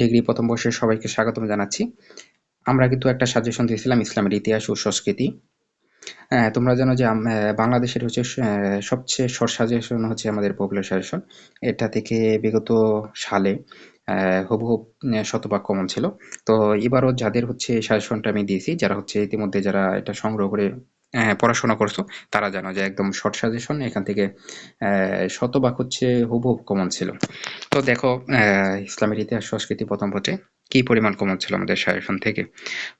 Degree প্রথম বর্ষের সবাইকে স্বাগতম জানাচ্ছি। আমরা কিন্তু একটা সাজেশন দিয়েছিলাম, ইসলামের ইতিহাস ও সংস্কৃতি। তোমরা জানো যে বাংলাদেশের হচ্ছে সবচেয়ে শর্ট সাজেশন হচ্ছে আমাদের পপুলার সাজেশন এটা থেকে বিগত সালে হুবহুব শতভাগ কমন ছিল। তো এবারও যাদের হচ্ছে সাজেশনটা আমি দিয়েছি, যারা হচ্ছে ইতিমধ্যে যারা এটা সংগ্রহ করে পড়াশোনা করছ, তারা জানো যে একদম শর্ট সাজেশন এখান থেকে শতভাগ হচ্ছে হুবহুব কমন ছিল। তো দেখো ইসলামের ইতিহাস, সংস্কৃতি প্রথম পথে কি পরিমাণ কমন ছিল আমাদের সাজেশন থেকে?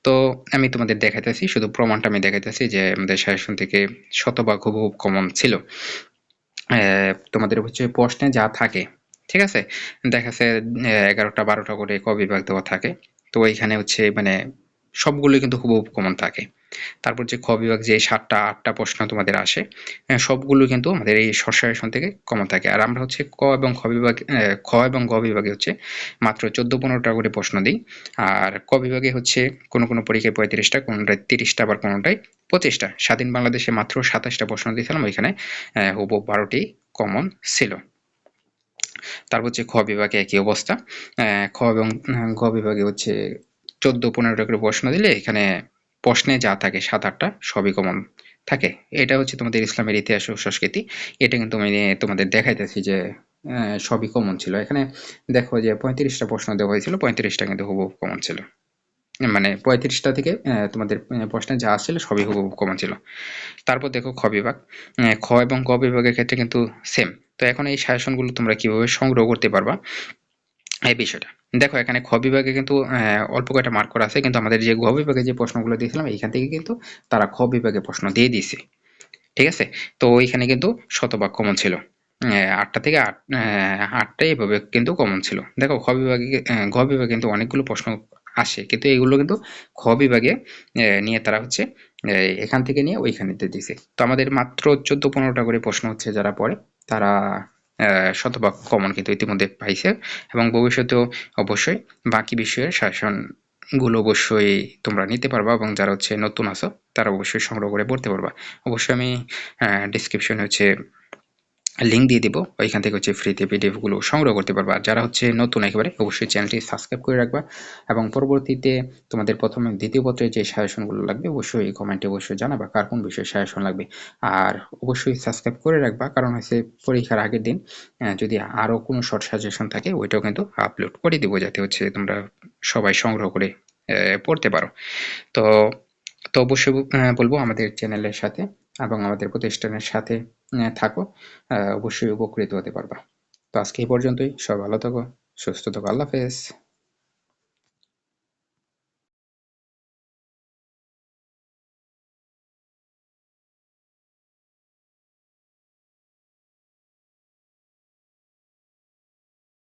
তো আমি তোমাদের দেখাইতেছি, শুধু প্রমাণটা আমি দেখাইতেছি যে আমাদের সাজেশন থেকে শতভাগ হুবহুব কমন ছিল। তোমাদের হচ্ছে প্রশ্নে যা থাকে, ঠিক আছে? দেখাচ্ছে এগারোটা, বারোটা করে ক বিভাগ দেওয়া থাকে। তো এইখানে হচ্ছে মানে সবগুলোই কিন্তু হুবহুব কমন থাকে। তারপর যে খ বিভাগ যে সাতটা, আটটা প্রশ্ন তোমাদের আসে সবগুলো কিন্তু আমাদের এই সরসারেশন থেকে কমন থাকে। আর আমরা হচ্ছে ক এবং খ বিভাগ খ এবং গ বিভাগে হচ্ছে মাত্র চোদ্দ পনেরোটা করে প্রশ্ন দিই। আর ক বিভাগে হচ্ছে কোনো কোনো পরীক্ষায় পঁয়ত্রিশটা, কোনোটায় তিরিশটা আবার কোনোটায় পঁচিশটা। স্বাধীন বাংলাদেশে মাত্র সাতাশটা প্রশ্ন দিয়েছিলাম, ওইখানে হুবহু বারোটি কমন ছিল। তারপর হচ্ছে খ বিভাগে একই অবস্থা খ এবং গ বিভাগে হচ্ছে চোদ্দ পনেরোটা করে প্রশ্ন দিলে এখানে প্রশ্নে যা থাকে সাত আটটা সবই কমন থাকে। এটা হচ্ছে তোমাদের ইসলামের ইতিহাস ও সংস্কৃতি। এটা কিন্তু আমি তোমাদের দেখাইতেছি যে সবই কমন ছিল। এখানে দেখো যে পঁয়ত্রিশটা প্রশ্ন দেওয়া হয়েছিল, পঁয়ত্রিশটা কিন্তু হুবহু কমন ছিল। মানে পঁয়ত্রিশটা থেকে তোমাদের প্রশ্নে যা আসছিল সবই হুবহু কমন ছিল। তারপর দেখো খ বিভাগ। খ এবং ক বিভাগের ক্ষেত্রে কিন্তু সেম তো এখন এই সাজেশনগুলো তোমরা কীভাবে সংগ্রহ করতে পারবা? এই বিষয়টা। দেখো, এখানে খ বিভাগে কিন্তু অল্প কয়টা মার্ক করা আছে, কিন্তু আমাদের যে ঘ বিভাগে যে প্রশ্নগুলো দিয়েছিলাম, এইখান থেকে কিন্তু তারা খ বিভাগে প্রশ্ন দিয়ে দিয়েছে। ঠিক আছে? তো ওইখানে কিন্তু শতভাগ কমন ছিল। আটটা থেকে আট আটটা এইভাবে কিন্তু কমন ছিল। দেখো, খ বিভাগে ঘ বিভাগে কিন্তু অনেকগুলো প্রশ্ন আসে, কিন্তু এগুলো কিন্তু খ বিভাগে নিয়ে তারা হচ্ছে এখান থেকে নিয়ে ওইখানে দিয়েছে। তো আমাদের মাত্র চোদ্দ পনেরোটা করে প্রশ্ন হচ্ছে যারা পড়ে, তারা শতভাগ কমন কিন্তু ইতিমধ্যে পাইছে এবং ভবিষ্যতেও অবশ্যই বাকি বিষয়ের শাসনগুলো অবশ্যই তোমরা নিতে পারবা এবং যারা হচ্ছে নতুন আছো, তারা অবশ্যই সংগ্রহ করে পড়তে পারবা। অবশ্যই আমি ডিসক্রিপশনে হচ্ছে লিঙ্ক দিয়ে দিব। ওইখান থেকে হচ্ছে ফ্রিতে পিডিএফগুলো সংগ্রহ করতে পারবা। যারা হচ্ছে নতুন একেবারে, অবশ্যই চ্যানেলটি সাবস্ক্রাইব করে রাখবা। এবং পরবর্তীতে তোমাদের প্রথমে দ্বিতীয় পত্রে যে সাজেশনগুলো লাগবে, অবশ্যই কমেন্টে অবশ্যই জানাবা কার কোন বিষয়ে সাজেশন লাগবে। আর অবশ্যই সাবস্ক্রাইব করে রাখবা, কারণ হচ্ছে পরীক্ষার আগের দিন যদি আরও কোনো শর্ট সাজেশন থাকে, ওইটাও কিন্তু আপলোড করে দিব যাতে হচ্ছে তোমরা সবাই সংগ্রহ করে পড়তে পারো। তো তো অবশ্যই বলব আমাদের চ্যানেলের সাথে এবং আমাদের প্রতিষ্ঠানের সাথে। থাকো। অবশ্যই উপকৃত হতে পারবা। তো আজকে এই পর্যন্তই। সব ভালো থাকো, সুস্থ থাকো। আল্লাহ হাফেজ।